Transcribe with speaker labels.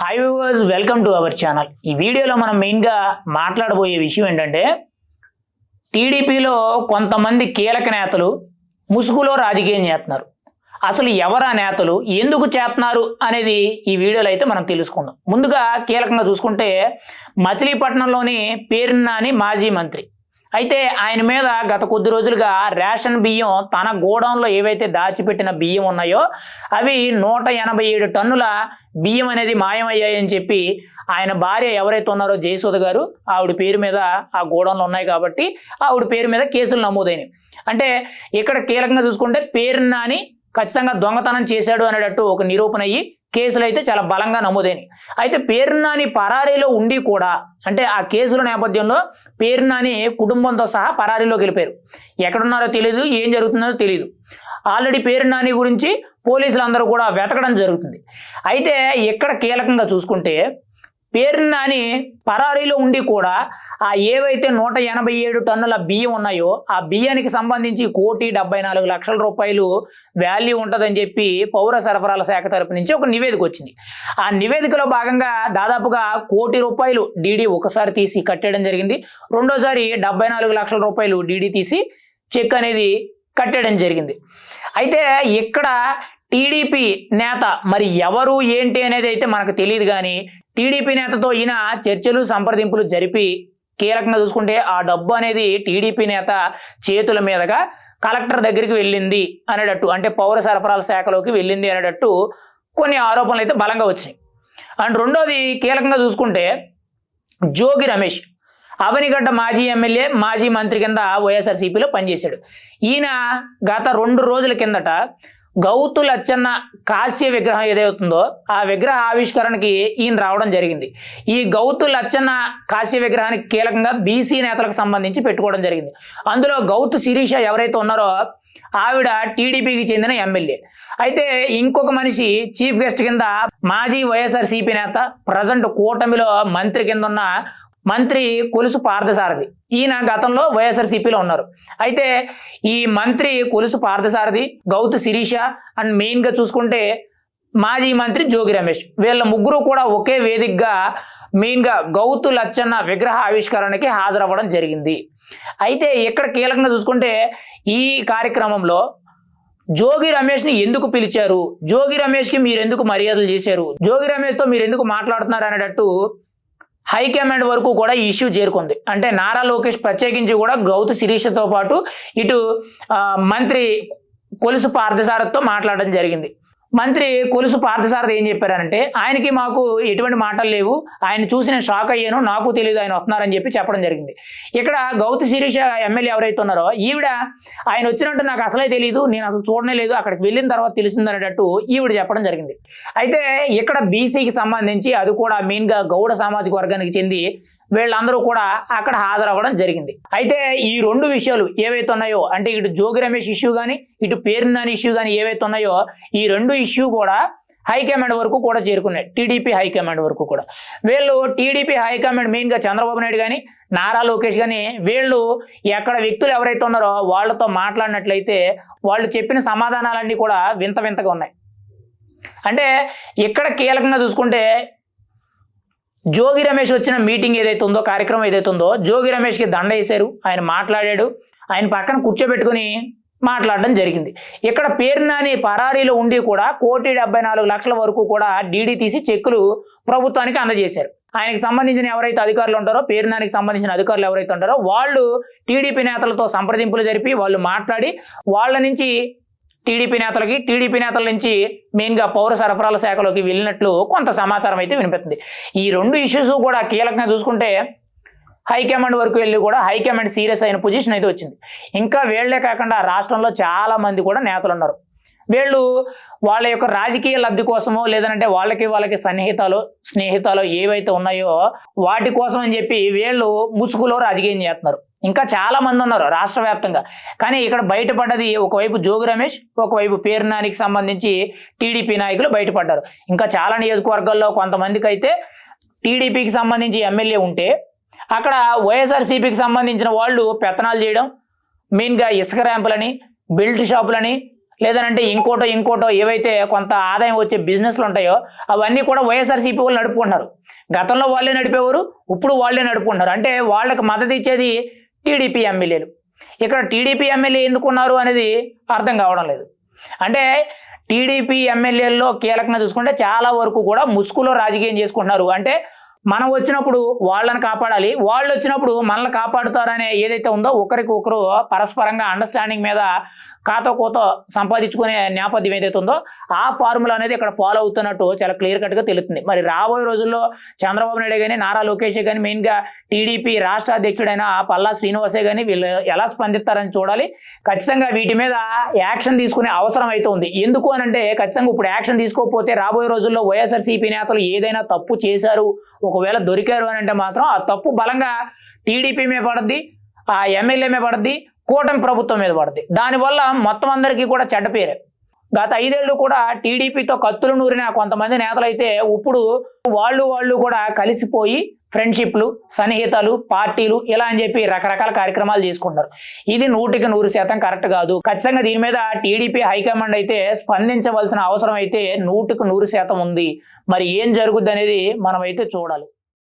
Speaker 1: Hi viewers welcome to our channel ఈ వీడియోలో మనం మెయిన్గా మాట్లాడబోయే విషయం ఏంటంటే టీడీపీలో కొంతమంది కీలక నేతలు ముసుగులో రాజకీయం చేస్తున్నారు. అసలు ఎవరా నేతలు ఎందుకు చేస్తున్నారు అనేది ఈ వీడియోలో అయితే మనం తెలుసుకుందాం. ముందుగా కీలకంగా చూసుకుంటే మచిలీపట్నంలోని పేరున్నాని మాజీ మంత్రి. అయితే ఆయన మీద గత కొద్ది రోజులుగా రేషన్ బియ్యం తన గోడౌన్లో ఏవైతే దాచిపెట్టిన బియ్యం ఉన్నాయో అవి నూట ఎనభై ఏడు టన్నుల బియ్యం అనేది మాయమయ్యాయని చెప్పి ఆయన భార్య ఎవరైతే ఉన్నారో జయసూద గారు ఆవిడ పేరు మీద ఆ గోడౌన్లు ఉన్నాయి కాబట్టి ఆవిడ పేరు మీద కేసులు నమోదైనవి అంటే ఇక్కడ కీలకంగా చూసుకుంటే పేరున్నాని ఖచ్చితంగా దొంగతనం చేశాడు అనేటట్టు ఒక నిరూపణ అయ్యి కేసులు అయితే చాలా బలంగా నమోదైనవి అయితే పేరునాని పరారీలో ఉండి కూడా అంటే ఆ కేసుల నేపథ్యంలో పేరునాని కుటుంబంతో సహా పరారీలోకి వెళ్ళిపోయారు. ఎక్కడున్నారో తెలియదు ఏం జరుగుతుందో తెలియదు ఆల్రెడీ పేరునాని గురించి పోలీసులు అందరూ కూడా వెతకడం జరుగుతుంది. అయితే ఇక్కడ కీలకంగా చూసుకుంటే పేరునాని పరారీలో ఉండి కూడా ఆ ఏవైతే నూట ఎనభై ఏడు టన్నుల బియ్యం ఉన్నాయో ఆ బియ్యానికి సంబంధించి కోటి డెబ్బై నాలుగు లక్షల రూపాయలు వాల్యూ ఉంటుందని చెప్పి పౌర సరఫరాల శాఖ తరపు నుంచి ఒక నివేదిక వచ్చింది. ఆ నివేదికలో భాగంగా దాదాపుగా కోటి రూపాయలు డీడీ ఒకసారి తీసి కట్టేయడం జరిగింది. రెండోసారి డెబ్బై నాలుగు లక్షల రూపాయలు డీడీ తీసి చెక్ అనేది కట్టేయడం జరిగింది. అయితే ఇక్కడ టీడీపీ నేత మరి ఎవరు ఏంటి అనేది అయితే మనకు తెలియదు కానీ టీడీపీ నేతతో ఈయన చర్చలు సంప్రదింపులు జరిపి కీలకంగా చూసుకుంటే ఆ డబ్బు అనేది టీడీపీ నేత చేతుల మీదుగా కలెక్టర్ దగ్గరికి వెళ్ళింది అనేటట్టు అంటే పౌర సరఫరాల శాఖలోకి వెళ్ళింది అనేటట్టు కొన్ని ఆరోపణలు అయితే బలంగా వచ్చినాయి. అండ్ రెండోది కీలకంగా చూసుకుంటే జోగి రమేష్ అవనిగడ్డ మాజీ ఎమ్మెల్యే మాజీ మంత్రి కింద వైఎస్ఆర్సీపీలో పనిచేశాడు. ఈయన గత రెండు రోజుల కిందట గౌతు లచ్చన్న కాశ్య విగ్రహం ఏదైతుందో ఆ విగ్రహ ఆవిష్కరణకి ఈయన రావడం జరిగింది. ఈ గౌతు లచ్చన్న కాశ్య విగ్రహానికి కీలకంగా బీసీ నేతలకు సంబంధించి పెట్టుకోవడం జరిగింది. అందులో గౌతు శిరీష ఎవరైతే ఉన్నారో ఆవిడ టీడీపీకి చెందిన ఎమ్మెల్యే. అయితే ఇంకొక మనిషి చీఫ్ గెస్ట్ కింద మాజీ వైఎస్ఆర్ సిపి నేత ప్రజెంట్ కూటమిలో మంత్రి కింద ఉన్న మంత్రి కొలుసు పార్థసారథి. ఈయన గతంలో వైఎస్ఆర్సీపీలో ఉన్నారు. అయితే ఈ మంత్రి కొలుసు పార్థసారథి గౌతు శిరీష అండ్ మెయిన్గా చూసుకుంటే మాజీ మంత్రి జోగి రమేష్. వీళ్ళ ముగ్గురు కూడా ఒకే వేదికగా మెయిన్గా గౌతు లచ్చన్న విగ్రహ ఆవిష్కరణకి హాజరవ్వడం జరిగింది. అయితే ఇక్కడ కీలకంగా చూసుకుంటే ఈ కార్యక్రమంలో జోగి రమేష్ని ఎందుకు పిలిచారు? జోగి రమేష్కి మీరు ఎందుకు మర్యాదలు చేశారు? జోగి రమేష్తో మీరు ఎందుకు మాట్లాడుతున్నారు అనేటట్టు హైకమాండ్ వరకు కూడా ఈ ఇష్యూ చేరుకుంది. అంటే నారా లోకేష్ ప్రత్యేకించి కూడా గౌతు శిరీషతో పాటు ఇటు మంత్రి కొలుసు పార్థసారథితో మాట్లాడడం జరిగింది. మంత్రి కొలుసు పార్థసారథి ఏం చెప్పారంటే ఆయనకి మాకు ఎటువంటి మాటలు లేవు ఆయన చూసి నేను షాక్ అయ్యాను నాకు తెలియదు ఆయన వస్తున్నారని చెప్పి చెప్పడం జరిగింది. ఇక్కడ గౌతి శిరీష ఎమ్మెల్యే ఎవరైతే ఉన్నారో ఈవిడ ఆయన వచ్చినట్టు నాకు అసలే తెలియదు నేను అసలు చూడనే లేదు అక్కడికి వెళ్ళిన తర్వాత తెలిసింది అనేటట్టు ఈవిడ చెప్పడం జరిగింది. అయితే ఇక్కడ బీసీకి సంబంధించి అది కూడా మెయిన్గా గౌడ సామాజిక వర్గానికి చెంది వీళ్ళందరూ కూడా అక్కడ హాజరవ్వడం జరిగింది. అయితే ఈ రెండు విషయాలు ఏవైతే ఉన్నాయో అంటే ఇటు జోగి రమేష్ ఇష్యూ కానీ ఇటు పేరునాని ఇష్యూ కానీ ఏవైతే ఉన్నాయో ఈ రెండు ఇష్యూ కూడా హైకమాండ్ వరకు కూడా చేరుకున్నాయి. టీడీపీ హైకమాండ్ వరకు కూడా. వీళ్ళు టీడీపీ హైకమాండ్ మెయిన్గా చంద్రబాబు నాయుడు కానీ నారా లోకేష్ కానీ వీళ్ళు ఎక్కడ వ్యక్తులు ఎవరైతే ఉన్నారో వాళ్ళతో మాట్లాడినట్లయితే వాళ్ళు చెప్పిన సమాధానాలన్నీ కూడా వింత వింతగా ఉన్నాయి. అంటే ఇక్కడ కీలకంగా చూసుకుంటే జోగి రమేష్ వచ్చిన మీటింగ్ ఏదైతే ఉందో కార్యక్రమం ఏదైతే ఉందో జోగి రమేష్కి దండ వేశారు. ఆయన మాట్లాడాడు. ఆయన పక్కన కూర్చోబెట్టుకుని మాట్లాడడం జరిగింది. ఇక్కడ పేరునాని పరారీలో ఉండి కూడా కోటి డెబ్బై నాలుగు లక్షల వరకు కూడా డీడీ తీసి చెక్కులు ప్రభుత్వానికి అందజేశారు. ఆయనకి సంబంధించిన ఎవరైతే అధికారులు ఉంటారో పేరునానికి సంబంధించిన అధికారులు ఎవరైతే ఉంటారో వాళ్ళు టీడీపీ నేతలతో సంప్రదింపులు జరిపి వాళ్ళు మాట్లాడి వాళ్ళ నుంచి టీడీపీ నేతలకి టీడీపీ నేతల నుంచి మెయిన్గా పౌర సరఫరాల శాఖలోకి వెళ్ళినట్లు కొంత సమాచారం అయితే వినిపిస్తుంది. ఈ రెండు ఇష్యూస్ కూడా కీలకంగా చూసుకుంటే హైకమాండ్ వరకు వెళ్ళి కూడా హైకమాండ్ సీరియస్ అయిన పొజిషన్ అయితే వచ్చింది. ఇంకా వీళ్ళే కాకుండా రాష్ట్రంలో చాలా మంది కూడా నేతలు ఉన్నారు. వీళ్ళు వాళ్ళ యొక్క రాజకీయ లబ్ధి కోసమో లేదంటే వాళ్ళకి వాళ్ళకి సన్నిహితాలు స్నేహితాలు ఏవైతే ఉన్నాయో వాటి కోసం అని చెప్పి వీళ్ళు ముసుగులో రాజకీయం చేస్తున్నారు. ఇంకా చాలా మంది ఉన్నారు రాష్ట్ర వ్యాప్తంగా. కానీ ఇక్కడ బయటపడ్డది ఒకవైపు జోగి రమేష్ ఒకవైపు పేర్నానికి సంబంధించి టీడీపీ నాయకులు బయటపడ్డారు. ఇంకా చాలా నియోజకవర్గాల్లో కొంతమందికి అయితే టీడీపీకి సంబంధించి ఎమ్మెల్యే ఉంటే అక్కడ వైఎస్ఆర్సీపీకి సంబంధించిన వాళ్ళు పెత్తనాలు చేయడం మెయిన్గా ఇసుక ర్యాంపులని బెల్ట్ షాపులని లేదనంటే ఇంకోటో ఇంకోటో ఏవైతే కొంత ఆదాయం వచ్చే బిజినెస్లు ఉంటాయో అవన్నీ కూడా వైఎస్ఆర్సీపీ వాళ్ళు నడుపుకుంటున్నారు. గతంలో వాళ్ళే నడిపేవారు ఇప్పుడు వాళ్ళే నడుపుకుంటున్నారు. అంటే వాళ్ళకి మద్దతు ఇచ్చేది టీడీపీ ఎమ్మెల్యేలు. ఇక్కడ టీడీపీ ఎమ్మెల్యే ఎందుకున్నారు అనేది అర్థం కావడం లేదు. అంటే టీడీపీ ఎమ్మెల్యేల్లో కీలకంగా చూసుకుంటే చాలా వరకు కూడా ముసుగులో రాజకీయం చేసుకుంటున్నారు. అంటే మనం వచ్చినప్పుడు వాళ్ళని కాపాడాలి. వాళ్ళు వచ్చినప్పుడు మనల్ని కాపాడుతారనే ఏదైతే ఉందో ఒకరికి ఒకరు పరస్పరంగా అండర్స్టాండింగ్ మీద కాతో కోతో సంపాదించుకునే నేపథ్యం ఏదైతే ఉందో ఆ ఫార్ములా అనేది ఇక్కడ ఫాలో అవుతున్నట్టు చాలా క్లియర్ కట్గా తెలుస్తుంది. మరి రాబోయే రోజుల్లో చంద్రబాబు నాయుడు కానీ నారా లోకేష్ కానీ మెయిన్గా టీడీపీ రాష్ట్ర అధ్యక్షుడైన పల్లా శ్రీనివాసే కానీ వీళ్ళు ఎలా స్పందిస్తారని చూడాలి. ఖచ్చితంగా వీటి మీద యాక్షన్ తీసుకునే అవసరం అయితే ఉంది. ఎందుకు అని అంటే ఖచ్చితంగా ఇప్పుడు యాక్షన్ తీసుకోకపోతే రాబోయే రోజుల్లో వైఎస్ఆర్సీపీ నేతలు ఏదైనా తప్పు చేశారు ఒకవేళ దొరికారు అని అంటే మాత్రం ఆ తప్పు బలంగా టీడీపీ మీద పడుద్ది ఆ ఎమ్మెల్యే మీద పడుద్ది కూటమి ప్రభుత్వం మీద పడుద్ది. దానివల్ల మొత్తం అందరికీ కూడా చెడ్డ పేరే. గత ఐదేళ్ళు కూడా టీడీపీతో కత్తులు నూరిన కొంతమంది నేతలు అయితే ఇప్పుడు వాళ్ళు వాళ్ళు కూడా కలిసిపోయి ఫ్రెండ్షిప్లు సన్నిహితాలు పార్టీలు ఇలా అని చెప్పి రకరకాల కార్యక్రమాలు చేసుకుంటారు. ఇది నూటికి నూరు శాతం కరెక్ట్ కాదు. ఖచ్చితంగా దీని మీద టీడీపీ హైకమాండ్ అయితే స్పందించవలసిన అవసరం అయితే నూటికి నూరు శాతం ఉంది. మరి ఏం జరుగుద్ది అనేది మనం అయితే చూడాలి.